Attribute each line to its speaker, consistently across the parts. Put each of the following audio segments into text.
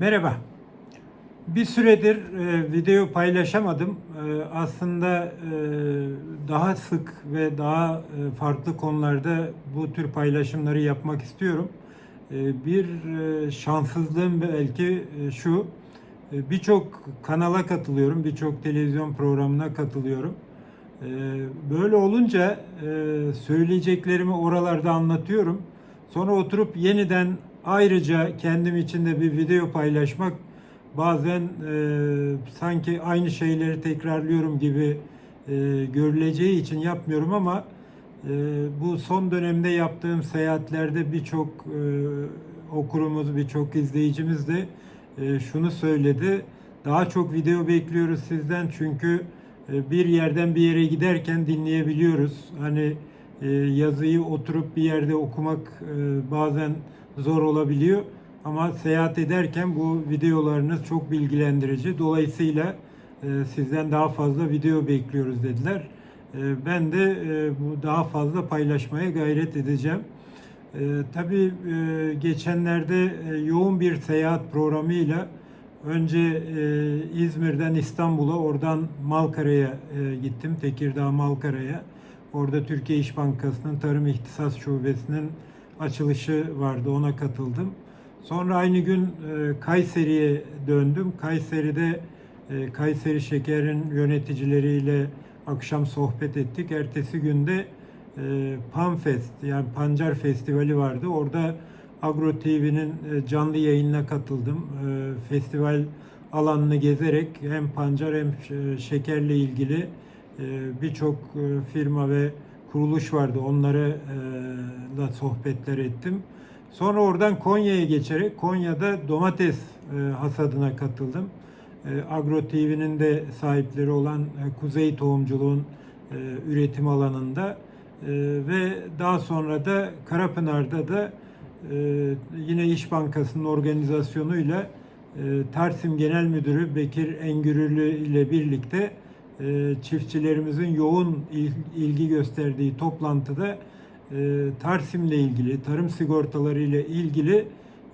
Speaker 1: Merhaba. Bir süredir e, video paylaşamadım. E, aslında e, daha sık ve daha e, farklı konularda bu tür paylaşımları yapmak istiyorum. E, bir e, şanssızlığım belki e, şu. E, Birçok kanala katılıyorum, birçok televizyon programına katılıyorum. E, Böyle olunca e, söyleyeceklerimi oralarda anlatıyorum. Sonra oturup yeniden ayrıca kendim için de bir video paylaşmak bazen e, sanki aynı şeyleri tekrarlıyorum gibi e, görüleceği için yapmıyorum ama e, bu son dönemde yaptığım seyahatlerde birçok e, okurumuz, birçok izleyicimiz de e, şunu söyledi. Daha çok video bekliyoruz sizden çünkü e, bir yerden bir yere giderken dinleyebiliyoruz. Hani yazıyı oturup bir yerde okumak e, bazen zor olabiliyor. Ama seyahat ederken bu videolarınız çok bilgilendirici. Dolayısıyla e, sizden daha fazla video bekliyoruz dediler. E, Ben de bu daha fazla paylaşmaya gayret edeceğim. Tabii geçenlerde yoğun bir seyahat programıyla önce İzmir'den İstanbul'a, oradan Malkara'ya gittim. Tekirdağ Malkara'ya. Orada Türkiye İş Bankası'nın Tarım İhtisas Şubesi'nin açılışı vardı. Ona katıldım. Sonra aynı gün e, Kayseri'ye döndüm. Kayseri'de e, Kayseri Şeker'in yöneticileriyle akşam sohbet ettik. Ertesi günde e, Panfest yani Pancar Festivali vardı. Orada Agro TV'nin canlı yayınına katıldım. Festival alanını gezerek hem pancar hem şekerle ilgili birçok e, firma ve kuruluş vardı. Onları e, da sohbetler ettim. Sonra oradan Konya'ya geçerek Konya'da domates e, hasadına katıldım. Agro TV'nin de sahipleri olan Kuzey Tohumculuğun üretim alanında ve daha sonra da Karapınar'da da yine İş Bankası'nın organizasyonuyla Tarsim Genel Müdürü Bekir Engürülü ile birlikte çiftçilerimizin yoğun il- ilgi gösterdiği toplantıda e, Tarsim'le ilgili, tarım sigortaları ile ilgili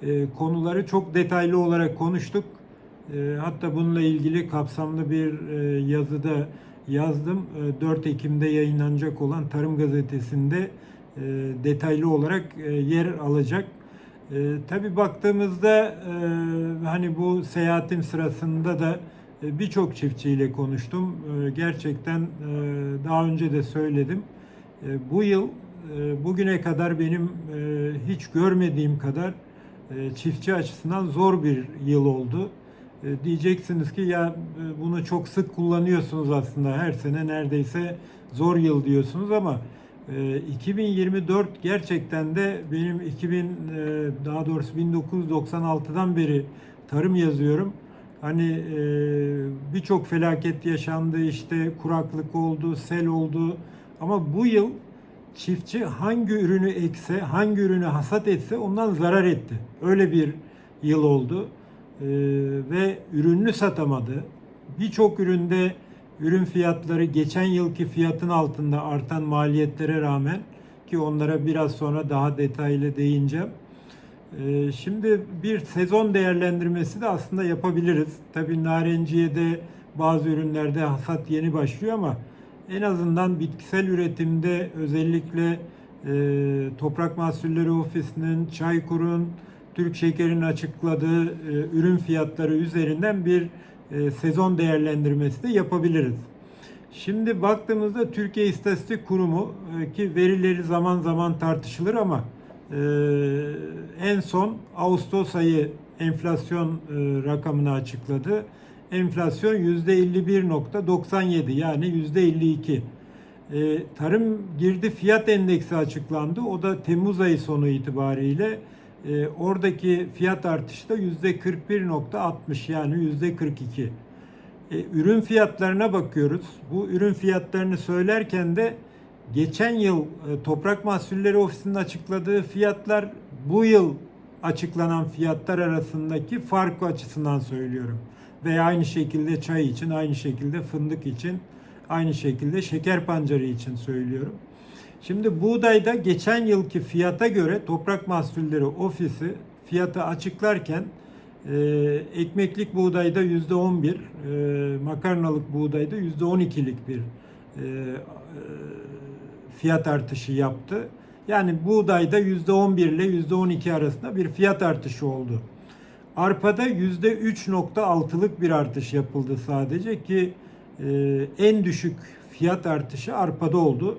Speaker 1: e, konuları çok detaylı olarak konuştuk. E, hatta bununla ilgili kapsamlı bir e, yazıda yazdım. E, 4 Ekim'de yayınlanacak olan Tarım Gazetesi'nde e, detaylı olarak e, yer alacak. E, tabii baktığımızda e, hani bu seyahatim sırasında da e, birçok çiftçiyle konuştum. E, gerçekten e, daha önce de söyledim. E, bu yıl e, bugüne kadar benim e, hiç görmediğim kadar e, çiftçi açısından zor bir yıl oldu. E, diyeceksiniz ki ya e, bunu çok sık kullanıyorsunuz aslında her sene neredeyse zor yıl diyorsunuz ama e, 2024 gerçekten de benim 2000 e, daha doğrusu 1996'dan beri tarım yazıyorum. Hani e, birçok felaket yaşandı işte kuraklık oldu, sel oldu ama bu yıl çiftçi hangi ürünü ekse, hangi ürünü hasat etse ondan zarar etti. Öyle bir yıl oldu. Ee, ve ürününü satamadı. Birçok üründe ürün fiyatları geçen yılki fiyatın altında artan maliyetlere rağmen ki onlara biraz sonra daha detaylı değineceğim. Ee, Şimdi bir sezon değerlendirmesi de aslında yapabiliriz. Tabii narenciyede bazı ürünlerde hasat yeni başlıyor ama en azından bitkisel üretimde özellikle e, Toprak Mahsulleri Ofisi'nin, Çaykur'un, Türk Şeker'in açıkladığı e, ürün fiyatları üzerinden bir e, sezon değerlendirmesi de yapabiliriz. Şimdi baktığımızda Türkiye İstatistik Kurumu ki verileri zaman zaman tartışılır ama en son Ağustos ayı enflasyon e, rakamını açıkladı. Enflasyon %51.97 yani %52. E, tarım girdi fiyat endeksi açıklandı. O da Temmuz ayı sonu itibariyle e, oradaki fiyat artışı da %41.60 yani %42. E, ürün fiyatlarına bakıyoruz. Bu ürün fiyatlarını söylerken de geçen yıl e, Toprak Mahsulleri Ofisi'nin açıkladığı fiyatlar bu yıl açıklanan fiyatlar arasındaki fark açısından söylüyorum. Veya aynı şekilde çay için, aynı şekilde fındık için, aynı şekilde şeker pancarı için söylüyorum. Şimdi buğdayda geçen yılki fiyata göre Toprak Mahsulleri Ofisi fiyatı açıklarken E, ekmeklik buğdayda yüzde 11, e, makarnalık buğdayda yüzde 12'lik bir e, e, fiyat artışı yaptı. Yani buğdayda yüzde 11 ile yüzde 12 arasında bir fiyat artışı oldu. Arpada yüzde 3.6'lık bir artış yapıldı sadece ki e, en düşük fiyat artışı arpada oldu.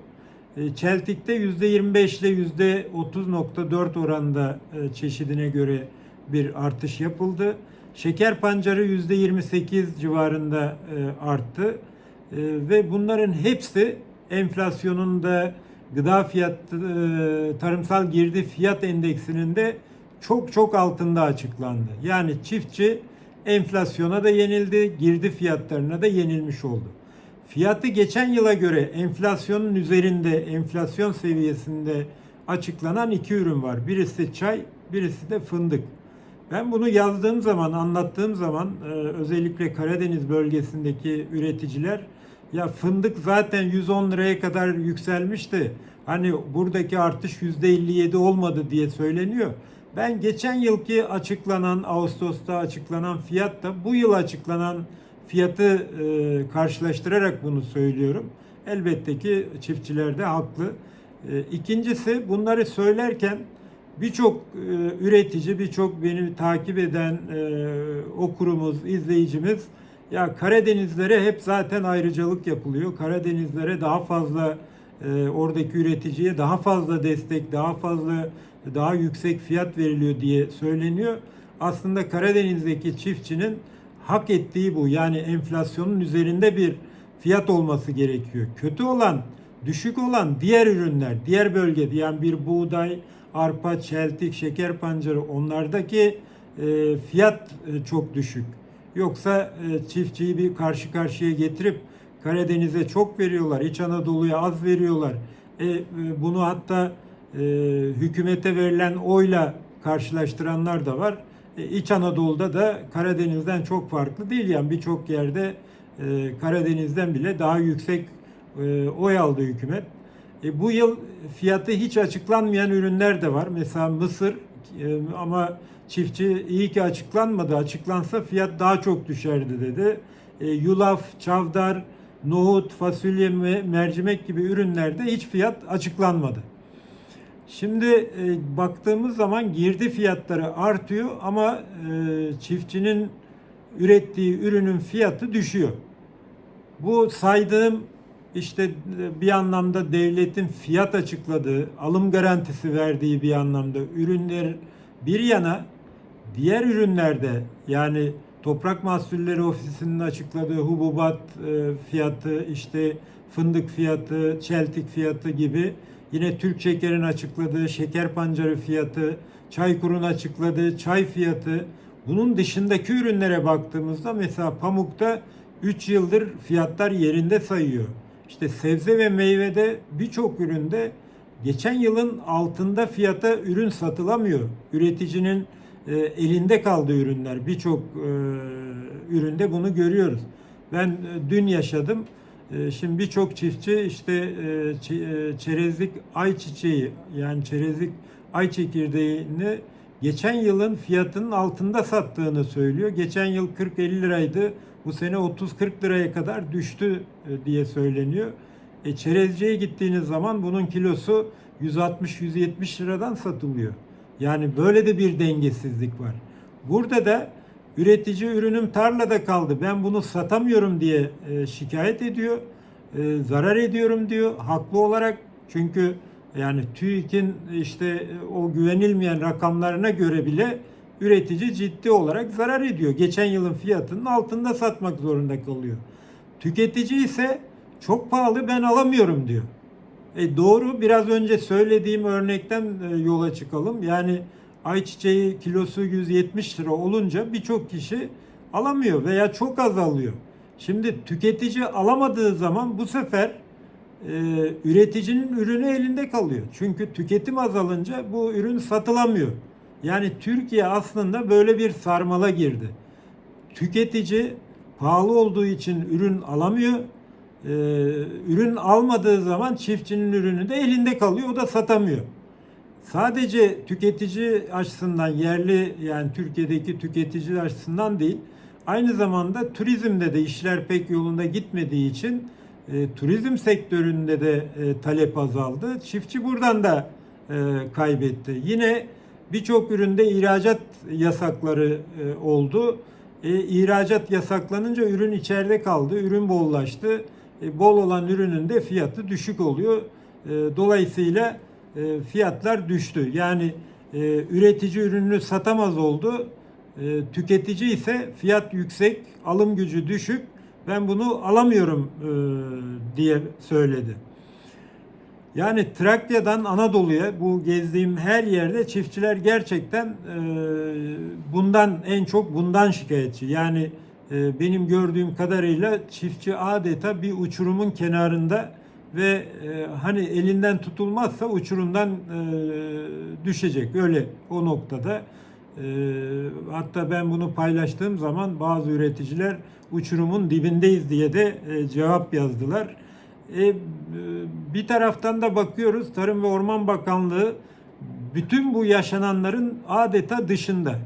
Speaker 1: E, Çeltik'te yüzde 25 ile yüzde 30.4 oranında e, çeşidine göre bir artış yapıldı. Şeker pancarı yüzde 28 civarında e, arttı. E, ve bunların hepsi enflasyonun da gıda fiyat e, tarımsal girdi fiyat endeksinin de çok çok altında açıklandı. Yani çiftçi enflasyona da yenildi, girdi fiyatlarına da yenilmiş oldu. Fiyatı geçen yıla göre enflasyonun üzerinde, enflasyon seviyesinde açıklanan iki ürün var. Birisi çay, birisi de fındık. Ben bunu yazdığım zaman, anlattığım zaman e, özellikle Karadeniz bölgesindeki üreticiler ya fındık zaten 110 liraya kadar yükselmişti. Hani buradaki artış %57 olmadı diye söyleniyor. Ben geçen yılki açıklanan Ağustos'ta açıklanan fiyatla bu yıl açıklanan fiyatı e, karşılaştırarak bunu söylüyorum. Elbette ki çiftçiler de haklı. E, ikincisi bunları söylerken birçok e, üretici, birçok beni takip eden e, okurumuz, izleyicimiz ya Karadenizlere hep zaten ayrıcalık yapılıyor. Karadenizlere daha fazla e, oradaki üreticiye daha fazla destek, daha fazla daha yüksek fiyat veriliyor diye söyleniyor. Aslında Karadeniz'deki çiftçinin hak ettiği bu. Yani enflasyonun üzerinde bir fiyat olması gerekiyor. Kötü olan, düşük olan diğer ürünler, diğer bölgede yani bir buğday, arpa, çeltik, şeker pancarı onlardaki e, fiyat e, çok düşük. Yoksa e, çiftçiyi bir karşı karşıya getirip Karadeniz'e çok veriyorlar, İç Anadolu'ya az veriyorlar. E, e, bunu hatta e, hükümete verilen oyla karşılaştıranlar da var. E, İç Anadolu'da da Karadeniz'den çok farklı değil. Yani birçok yerde e, Karadeniz'den bile daha yüksek e, oy aldı hükümet. E, bu yıl fiyatı hiç açıklanmayan ürünler de var. Mesela mısır e, ama çiftçi iyi ki açıklanmadı. Açıklansa fiyat daha çok düşerdi dedi. E, yulaf, çavdar, nohut, fasulye ve mercimek gibi ürünlerde hiç fiyat açıklanmadı. Şimdi e, baktığımız zaman girdi fiyatları artıyor ama e, çiftçinin ürettiği ürünün fiyatı düşüyor. Bu saydığım işte bir anlamda devletin fiyat açıkladığı, alım garantisi verdiği bir anlamda ürünler bir yana diğer ürünlerde yani Toprak Mahsulleri Ofisi'nin açıkladığı hububat e, fiyatı, işte fındık fiyatı, çeltik fiyatı gibi yine Türk Şeker'in açıkladığı şeker pancarı fiyatı, Çaykur'un açıkladığı çay fiyatı, bunun dışındaki ürünlere baktığımızda mesela pamukta 3 yıldır fiyatlar yerinde sayıyor. İşte sebze ve meyvede birçok üründe geçen yılın altında fiyata ürün satılamıyor. Üreticinin e, elinde kaldı ürünler. Birçok e, üründe bunu görüyoruz. Ben e, dün yaşadım. E, şimdi birçok çiftçi işte çerezlik ayçiçeği yani çerezlik ay çekirdeğini geçen yılın fiyatının altında sattığını söylüyor. Geçen yıl 40-50 liraydı. Bu sene 30-40 liraya kadar düştü diye söyleniyor. E, çerezciye gittiğiniz zaman bunun kilosu 160-170 liradan satılıyor. Yani böyle de bir dengesizlik var. Burada da üretici ürünüm tarlada kaldı. Ben bunu satamıyorum diye e, şikayet ediyor. E, zarar ediyorum diyor haklı olarak. Çünkü yani TÜİK'in işte e, o güvenilmeyen rakamlarına göre bile üretici ciddi olarak zarar ediyor. Geçen yılın fiyatının altında satmak zorunda kalıyor. Tüketici ise çok pahalı ben alamıyorum diyor. E doğru biraz önce söylediğim örnekten e, yola çıkalım. Yani ayçiçeği kilosu 170 lira olunca birçok kişi alamıyor veya çok az alıyor. Şimdi tüketici alamadığı zaman bu sefer e, üreticinin ürünü elinde kalıyor. Çünkü tüketim azalınca bu ürün satılamıyor. Yani Türkiye aslında böyle bir sarmala girdi. Tüketici pahalı olduğu için ürün alamıyor. Ee, ürün almadığı zaman çiftçinin ürünü de elinde kalıyor. O da satamıyor. sadece tüketici açısından yerli yani Türkiye'deki tüketici açısından değil aynı zamanda turizmde de işler pek yolunda gitmediği için e, turizm sektöründe de e, talep azaldı. Çiftçi buradan da e, kaybetti. Yine birçok üründe ihracat yasakları e, oldu. E, ihracat yasaklanınca ürün içeride kaldı, ürün bollaştı. E, bol olan ürünün de fiyatı düşük oluyor. E, dolayısıyla e, fiyatlar düştü. Yani üretici ürününü satamaz oldu. Tüketici ise fiyat yüksek, alım gücü düşük. Ben bunu alamıyorum diye söyledi. Yani Trakya'dan Anadolu'ya bu gezdiğim her yerde çiftçiler gerçekten bundan en çok bundan şikayetçi. Yani benim gördüğüm kadarıyla çiftçi adeta bir uçurumun kenarında ve e, hani elinden tutulmazsa uçurumdan e, düşecek öyle o noktada. E, hatta ben bunu paylaştığım zaman bazı üreticiler uçurumun dibindeyiz diye de e, cevap yazdılar. Bir taraftan da bakıyoruz Tarım ve Orman Bakanlığı bütün bu yaşananların adeta dışında.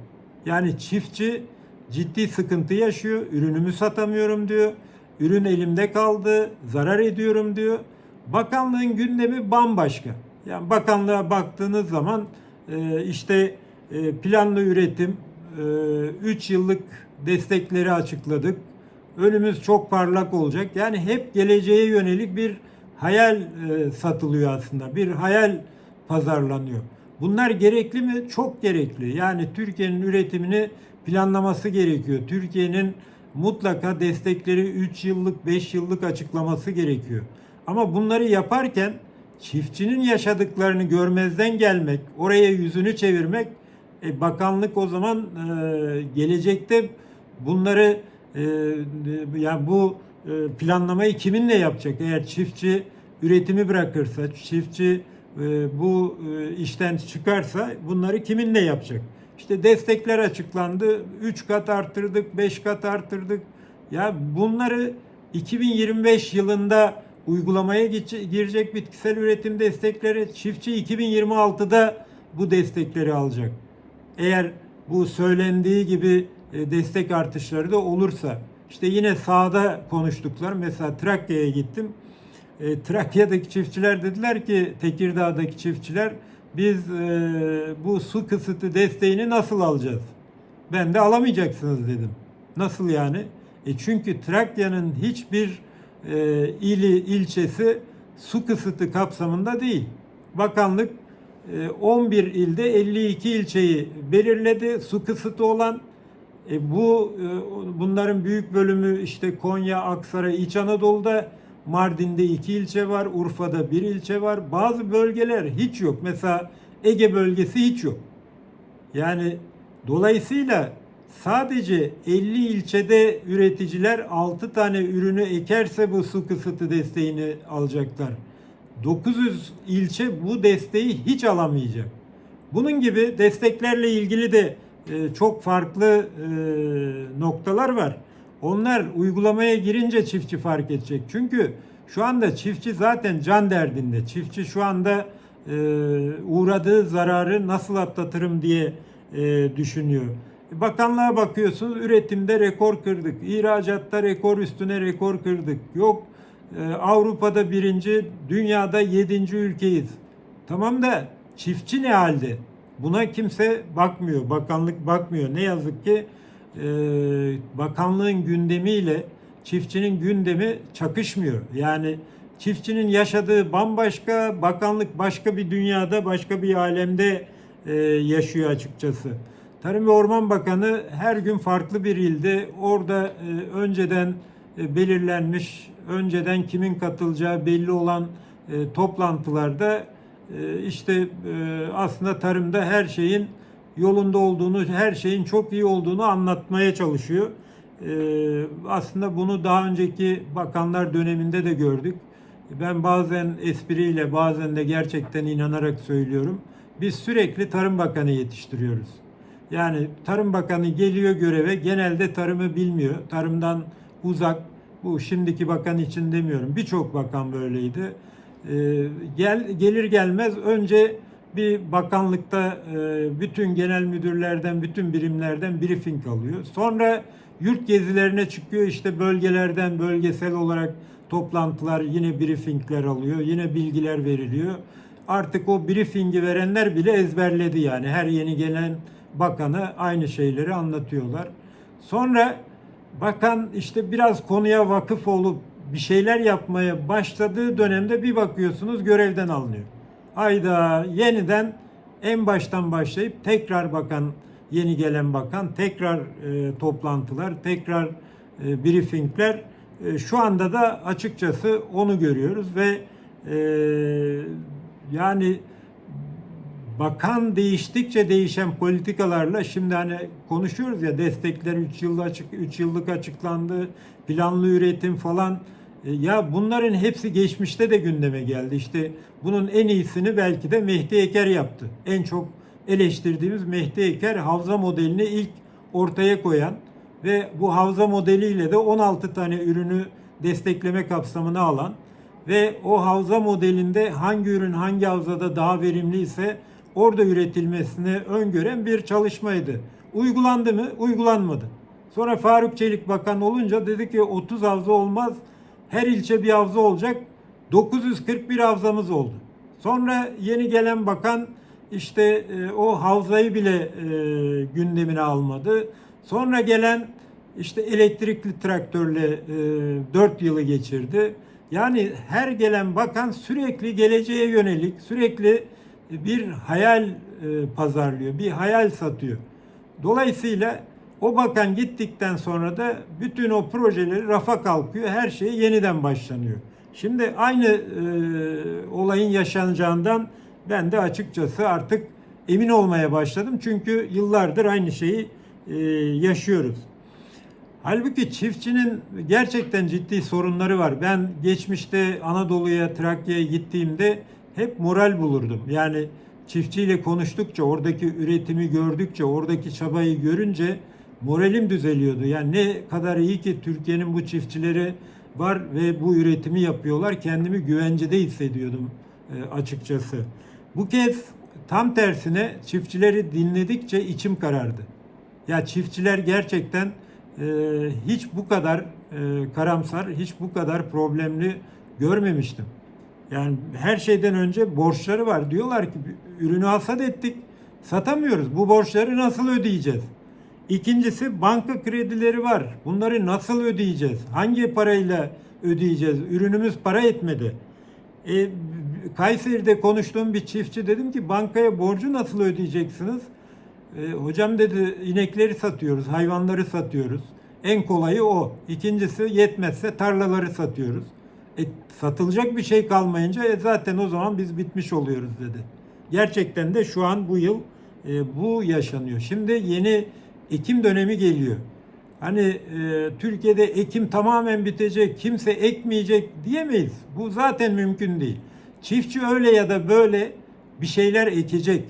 Speaker 1: Yani çiftçi ciddi sıkıntı yaşıyor, ürünümü satamıyorum diyor, ürün elimde kaldı, zarar ediyorum diyor. Bakanlığın gündemi bambaşka. Yani bakanlığa baktığınız zaman e, işte e, planlı üretim, 3 yıllık destekleri açıkladık. Önümüz çok parlak olacak. Yani hep geleceğe yönelik bir hayal e, satılıyor aslında. Bir hayal pazarlanıyor. Bunlar gerekli mi? Çok gerekli. Yani Türkiye'nin üretimini planlaması gerekiyor. Türkiye'nin mutlaka destekleri 3 yıllık, 5 yıllık açıklaması gerekiyor. Ama bunları yaparken çiftçinin yaşadıklarını görmezden gelmek, oraya yüzünü çevirmek, e, bakanlık o zaman e, gelecekte bunları e, yani bu e, planlamayı kiminle yapacak? Eğer çiftçi üretimi bırakırsa, çiftçi e, bu e, işten çıkarsa bunları kiminle yapacak? İşte destekler açıklandı. 3 kat arttırdık, 5 kat arttırdık. Ya bunları 2025 yılında uygulamaya girecek bitkisel üretim destekleri çiftçi 2026'da bu destekleri alacak. Eğer bu söylendiği gibi e, destek artışları da olursa işte yine sahada konuştuklar mesela Trakya'ya gittim. E, Trakya'daki çiftçiler dediler ki Tekirdağ'daki çiftçiler biz e, bu su kısıtı desteğini nasıl alacağız? Ben de alamayacaksınız dedim. Nasıl yani? E çünkü Trakya'nın hiçbir e, ili ilçesi su kısıtı kapsamında değil. Bakanlık e, 11 ilde 52 ilçeyi belirledi su kısıtı olan. E, bu e, bunların büyük bölümü işte Konya, Aksaray, İç Anadolu'da Mardin'de iki ilçe var, Urfa'da bir ilçe var. Bazı bölgeler hiç yok. Mesela Ege bölgesi hiç yok. Yani dolayısıyla sadece 50 ilçede üreticiler 6 tane ürünü ekerse bu su kısıtı desteğini alacaklar. 900 ilçe bu desteği hiç alamayacak. Bunun gibi desteklerle ilgili de e, çok farklı e, noktalar var. Onlar uygulamaya girince çiftçi fark edecek. Çünkü şu anda çiftçi zaten can derdinde. Çiftçi şu anda e, uğradığı zararı nasıl atlatırım diye e, düşünüyor. Bakanlığa bakıyorsunuz üretimde rekor kırdık. İhracatta rekor üstüne rekor kırdık. Yok e, Avrupa'da birinci, dünyada yedinci ülkeyiz. Tamam da çiftçi ne halde? Buna kimse bakmıyor. Bakanlık bakmıyor. Ne yazık ki e, bakanlığın gündemiyle çiftçinin gündemi çakışmıyor. Yani çiftçinin yaşadığı bambaşka, bakanlık başka bir dünyada, başka bir alemde e, yaşıyor açıkçası. Tarım ve Orman Bakanı her gün farklı bir ilde orada e, önceden e, belirlenmiş, önceden kimin katılacağı belli olan e, toplantılarda işte aslında tarımda her şeyin yolunda olduğunu, her şeyin çok iyi olduğunu anlatmaya çalışıyor. Ee, aslında bunu daha önceki bakanlar döneminde de gördük. Ben bazen espriyle, bazen de gerçekten inanarak söylüyorum. Biz sürekli Tarım Bakanı yetiştiriyoruz. Yani Tarım Bakanı geliyor göreve, genelde tarımı bilmiyor. Tarımdan uzak. Bu şimdiki bakan için demiyorum. Birçok bakan böyleydi. Ee, gel gelir gelmez önce bir bakanlıkta e, bütün genel müdürlerden, bütün birimlerden briefing alıyor. Sonra yurt gezilerine çıkıyor. İşte bölgelerden bölgesel olarak toplantılar, yine briefingler alıyor. Yine bilgiler veriliyor. Artık o briefingi verenler bile ezberledi yani. Her yeni gelen bakanı aynı şeyleri anlatıyorlar. Sonra bakan işte biraz konuya vakıf olup bir şeyler yapmaya başladığı dönemde bir bakıyorsunuz görevden alınıyor. Hayda yeniden en baştan başlayıp tekrar bakan yeni gelen bakan tekrar e, toplantılar tekrar e, briefingler. E, şu anda da açıkçası onu görüyoruz ve e, yani bakan değiştikçe değişen politikalarla şimdi hani konuşuyoruz ya destekler 3 yılda açık 3 yıllık açıklandı planlı üretim falan ya bunların hepsi geçmişte de gündeme geldi. İşte bunun en iyisini belki de Mehdi Eker yaptı. En çok eleştirdiğimiz Mehdi Eker havza modelini ilk ortaya koyan ve bu havza modeliyle de 16 tane ürünü destekleme kapsamına alan ve o havza modelinde hangi ürün hangi havzada daha verimliyse orada üretilmesini öngören bir çalışmaydı. Uygulandı mı? Uygulanmadı. Sonra Faruk Çelik bakan olunca dedi ki 30 havza olmaz. Her ilçe bir havza olacak. 941 havzamız oldu. Sonra yeni gelen bakan işte e, o havzayı bile e, gündemine almadı. Sonra gelen işte elektrikli traktörle e, 4 yılı geçirdi. Yani her gelen bakan sürekli geleceğe yönelik, sürekli bir hayal e, pazarlıyor, bir hayal satıyor. Dolayısıyla o bakan gittikten sonra da bütün o projeleri rafa kalkıyor, her şey yeniden başlanıyor. Şimdi aynı e, olayın yaşanacağından ben de açıkçası artık emin olmaya başladım. Çünkü yıllardır aynı şeyi e, yaşıyoruz. Halbuki çiftçinin gerçekten ciddi sorunları var. Ben geçmişte Anadolu'ya, Trakya'ya gittiğimde hep moral bulurdum. Yani çiftçiyle konuştukça, oradaki üretimi gördükçe, oradaki çabayı görünce moralim düzeliyordu. Yani ne kadar iyi ki Türkiye'nin bu çiftçileri var ve bu üretimi yapıyorlar. Kendimi güvencede hissediyordum e, açıkçası. Bu kez tam tersine çiftçileri dinledikçe içim karardı. Ya çiftçiler gerçekten e, hiç bu kadar e, karamsar, hiç bu kadar problemli görmemiştim. Yani her şeyden önce borçları var. Diyorlar ki ürünü hasat ettik, satamıyoruz. Bu borçları nasıl ödeyeceğiz? İkincisi banka kredileri var. Bunları nasıl ödeyeceğiz? Hangi parayla ödeyeceğiz? Ürünümüz para etmedi. E, Kayseri'de konuştuğum bir çiftçi dedim ki bankaya borcu nasıl ödeyeceksiniz? E, hocam dedi inekleri satıyoruz, hayvanları satıyoruz. En kolayı o. İkincisi yetmezse tarlaları satıyoruz. E, satılacak bir şey kalmayınca e, zaten o zaman biz bitmiş oluyoruz dedi. Gerçekten de şu an bu yıl e, bu yaşanıyor. Şimdi yeni ekim dönemi geliyor. Hani e, Türkiye'de ekim tamamen bitecek, kimse ekmeyecek diyemeyiz. Bu zaten mümkün değil. Çiftçi öyle ya da böyle bir şeyler ekecek.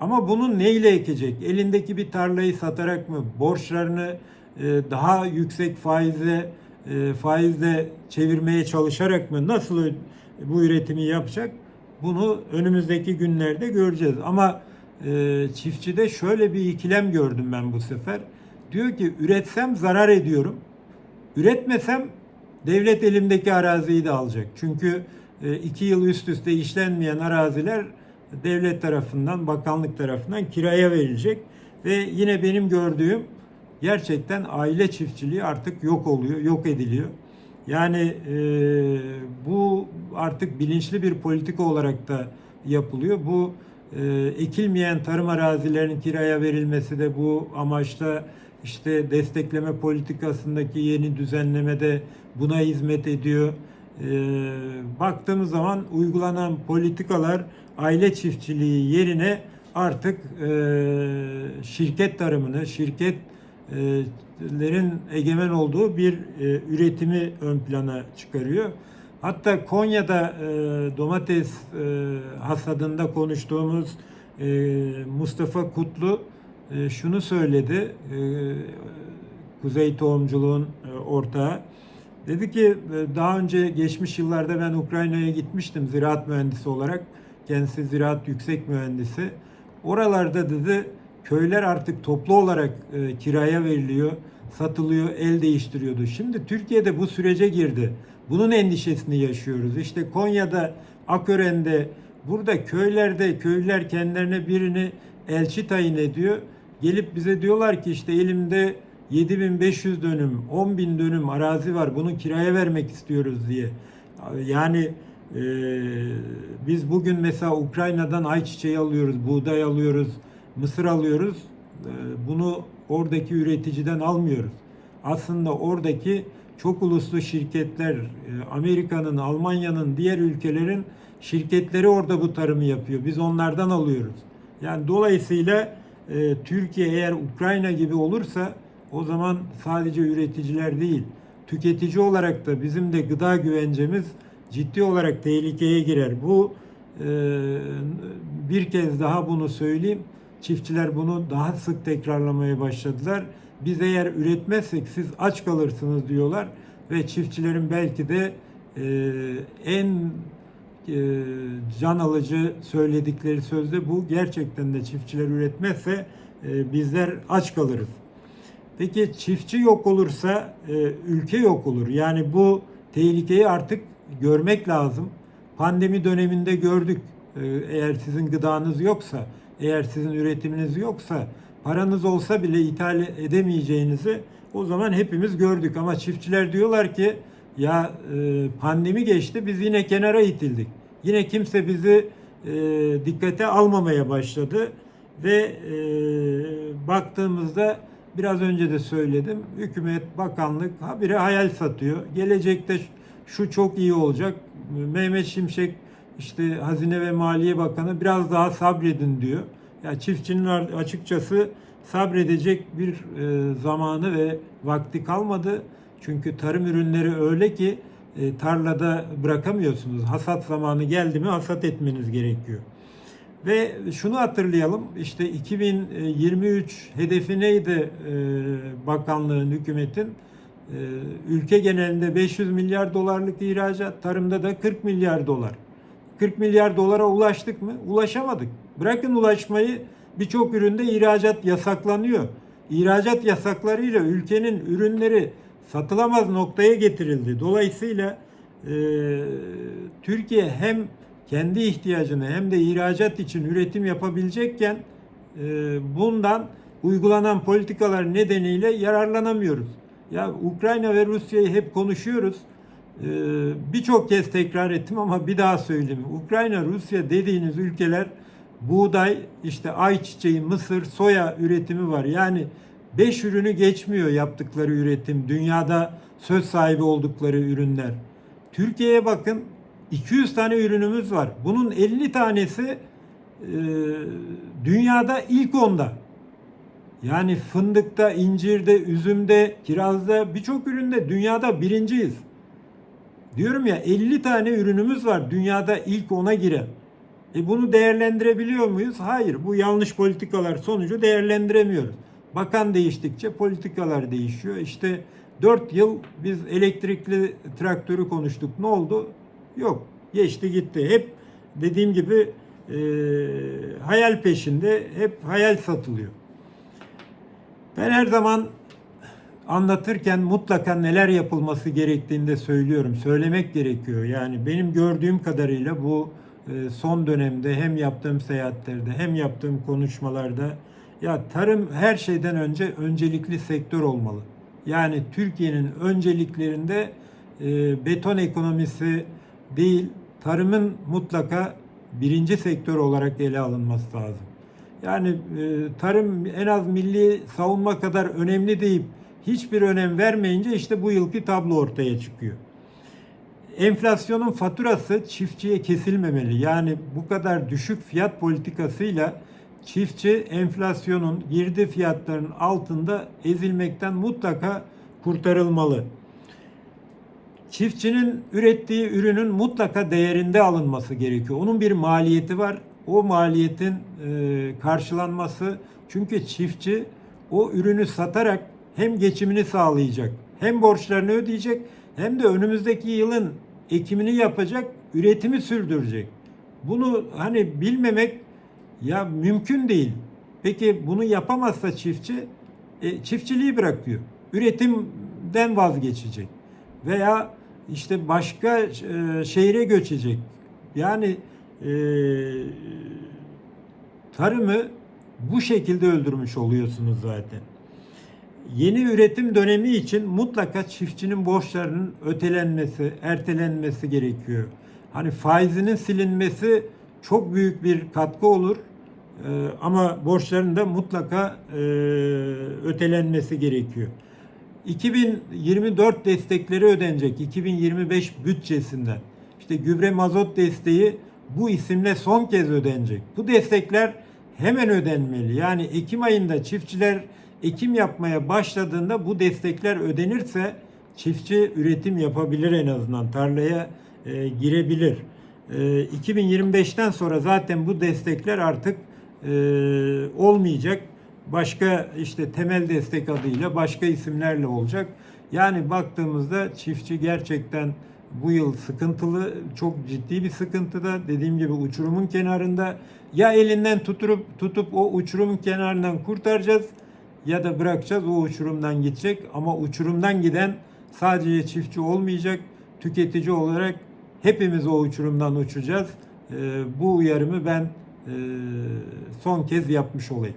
Speaker 1: Ama bunu neyle ekecek? Elindeki bir tarlayı satarak mı? Borçlarını e, daha yüksek faizle e, faizle çevirmeye çalışarak mı? Nasıl bu üretimi yapacak? Bunu önümüzdeki günlerde göreceğiz. Ama e, çiftçide şöyle bir ikilem gördüm ben bu sefer. Diyor ki üretsem zarar ediyorum. Üretmesem devlet elimdeki araziyi de alacak. Çünkü e, iki yıl üst üste işlenmeyen araziler devlet tarafından, bakanlık tarafından kiraya verilecek. Ve yine benim gördüğüm gerçekten aile çiftçiliği artık yok oluyor, yok ediliyor. Yani e, bu artık bilinçli bir politika olarak da yapılıyor. Bu ekilmeyen tarım arazilerinin kiraya verilmesi de bu amaçla işte destekleme politikasındaki yeni düzenlemede buna hizmet ediyor. E, baktığımız zaman uygulanan politikalar aile çiftçiliği yerine artık e, şirket tarımını, şirketlerin egemen olduğu bir e, üretimi ön plana çıkarıyor. Hatta Konya'da e, domates e, hasadında konuştuğumuz e, Mustafa Kutlu e, şunu söyledi. E, Kuzey Tohumculuğun e, ortağı. Dedi ki e, daha önce geçmiş yıllarda ben Ukrayna'ya gitmiştim ziraat mühendisi olarak. kendisi ziraat yüksek mühendisi. Oralarda dedi köyler artık toplu olarak e, kiraya veriliyor, satılıyor, el değiştiriyordu. Şimdi Türkiye'de bu sürece girdi. Bunun endişesini yaşıyoruz. İşte Konya'da, Akören'de, burada köylerde köylüler kendilerine birini elçi tayin ediyor. Gelip bize diyorlar ki işte elimde 7500 dönüm, 10.000 dönüm arazi var. Bunu kiraya vermek istiyoruz diye. Yani e, biz bugün mesela Ukrayna'dan ayçiçeği alıyoruz, buğday alıyoruz, mısır alıyoruz. E, bunu oradaki üreticiden almıyoruz. Aslında oradaki çok uluslu şirketler, e, Amerika'nın, Almanya'nın, diğer ülkelerin şirketleri orada bu tarımı yapıyor. Biz onlardan alıyoruz. Yani dolayısıyla e, Türkiye eğer Ukrayna gibi olursa o zaman sadece üreticiler değil, tüketici olarak da bizim de gıda güvencemiz ciddi olarak tehlikeye girer. Bu e, bir kez daha bunu söyleyeyim. Çiftçiler bunu daha sık tekrarlamaya başladılar. Biz eğer üretmezsek siz aç kalırsınız diyorlar ve çiftçilerin belki de e, en e, can alıcı söyledikleri sözde bu. Gerçekten de çiftçiler üretmezse e, bizler aç kalırız. Peki çiftçi yok olursa e, ülke yok olur. Yani bu tehlikeyi artık görmek lazım. Pandemi döneminde gördük. E, eğer sizin gıdanız yoksa, eğer sizin üretiminiz yoksa, paranız olsa bile ithal edemeyeceğinizi o zaman hepimiz gördük. Ama çiftçiler diyorlar ki ya e, pandemi geçti biz yine kenara itildik. Yine kimse bizi e, dikkate almamaya başladı ve e, baktığımızda biraz önce de söyledim. Hükümet, bakanlık habire hayal satıyor. Gelecekte şu çok iyi olacak. Mehmet Şimşek işte Hazine ve Maliye Bakanı biraz daha sabredin diyor. Ya yani çiftçinin açıkçası sabredecek bir e, zamanı ve vakti kalmadı. Çünkü tarım ürünleri öyle ki e, tarlada bırakamıyorsunuz. Hasat zamanı geldi mi hasat etmeniz gerekiyor. Ve şunu hatırlayalım işte 2023 hedefi neydi e, bakanlığın, hükümetin? E, ülke genelinde 500 milyar dolarlık ihracat, tarımda da 40 milyar dolar. 40 milyar dolara ulaştık mı? Ulaşamadık. Bırakın ulaşmayı birçok üründe ihracat yasaklanıyor. İhracat yasaklarıyla ülkenin ürünleri satılamaz noktaya getirildi. Dolayısıyla e, Türkiye hem kendi ihtiyacını hem de ihracat için üretim yapabilecekken e, bundan uygulanan politikalar nedeniyle yararlanamıyoruz. Ya Ukrayna ve Rusya'yı hep konuşuyoruz. E, Birçok kez tekrar ettim ama bir daha söyleyeyim. Ukrayna, Rusya dediğiniz ülkeler buğday, işte ayçiçeği, mısır, soya üretimi var. Yani 5 ürünü geçmiyor yaptıkları üretim. Dünyada söz sahibi oldukları ürünler. Türkiye'ye bakın 200 tane ürünümüz var. Bunun 50 tanesi e, dünyada ilk onda. Yani fındıkta, incirde, üzümde, kirazda birçok üründe dünyada birinciyiz. Diyorum ya 50 tane ürünümüz var dünyada ilk ona giren. E bunu değerlendirebiliyor muyuz? Hayır. Bu yanlış politikalar sonucu değerlendiremiyoruz. Bakan değiştikçe politikalar değişiyor. İşte 4 yıl biz elektrikli traktörü konuştuk. Ne oldu? Yok. Geçti gitti. Hep dediğim gibi e, hayal peşinde. Hep hayal satılıyor. Ben her zaman anlatırken mutlaka neler yapılması gerektiğini de söylüyorum. Söylemek gerekiyor. Yani benim gördüğüm kadarıyla bu e, son dönemde hem yaptığım seyahatlerde hem yaptığım konuşmalarda ya tarım her şeyden önce öncelikli sektör olmalı. Yani Türkiye'nin önceliklerinde e, beton ekonomisi değil, tarımın mutlaka birinci sektör olarak ele alınması lazım. Yani e, tarım en az milli savunma kadar önemli deyip hiçbir önem vermeyince işte bu yılki tablo ortaya çıkıyor. Enflasyonun faturası çiftçiye kesilmemeli. Yani bu kadar düşük fiyat politikasıyla çiftçi enflasyonun girdi fiyatlarının altında ezilmekten mutlaka kurtarılmalı. Çiftçinin ürettiği ürünün mutlaka değerinde alınması gerekiyor. Onun bir maliyeti var. O maliyetin karşılanması çünkü çiftçi o ürünü satarak hem geçimini sağlayacak, hem borçlarını ödeyecek, hem de önümüzdeki yılın ekimini yapacak, üretimi sürdürecek. Bunu hani bilmemek ya mümkün değil. Peki bunu yapamazsa çiftçi e, çiftçiliği bırakıyor. Üretimden vazgeçecek. Veya işte başka e, şehre göçecek. Yani e, tarımı bu şekilde öldürmüş oluyorsunuz zaten. Yeni üretim dönemi için mutlaka çiftçinin borçlarının ötelenmesi, ertelenmesi gerekiyor. Hani faizinin silinmesi çok büyük bir katkı olur. Ee, ama borçların da mutlaka e, ötelenmesi gerekiyor. 2024 destekleri ödenecek 2025 bütçesinden. İşte gübre mazot desteği bu isimle son kez ödenecek. Bu destekler hemen ödenmeli. Yani Ekim ayında çiftçiler ekim yapmaya başladığında bu destekler ödenirse çiftçi üretim yapabilir en azından tarlaya e, girebilir. E, 2025'ten sonra zaten bu destekler artık e, olmayacak. Başka işte temel destek adıyla başka isimlerle olacak. Yani baktığımızda çiftçi gerçekten bu yıl sıkıntılı, çok ciddi bir sıkıntıda. Dediğim gibi uçurumun kenarında ya elinden tutup tutup o uçurumun kenarından kurtaracağız ya da bırakacağız o uçurumdan gidecek. Ama uçurumdan giden sadece çiftçi olmayacak, tüketici olarak hepimiz o uçurumdan uçacağız. Ee, bu uyarımı ben e, son kez yapmış olayım.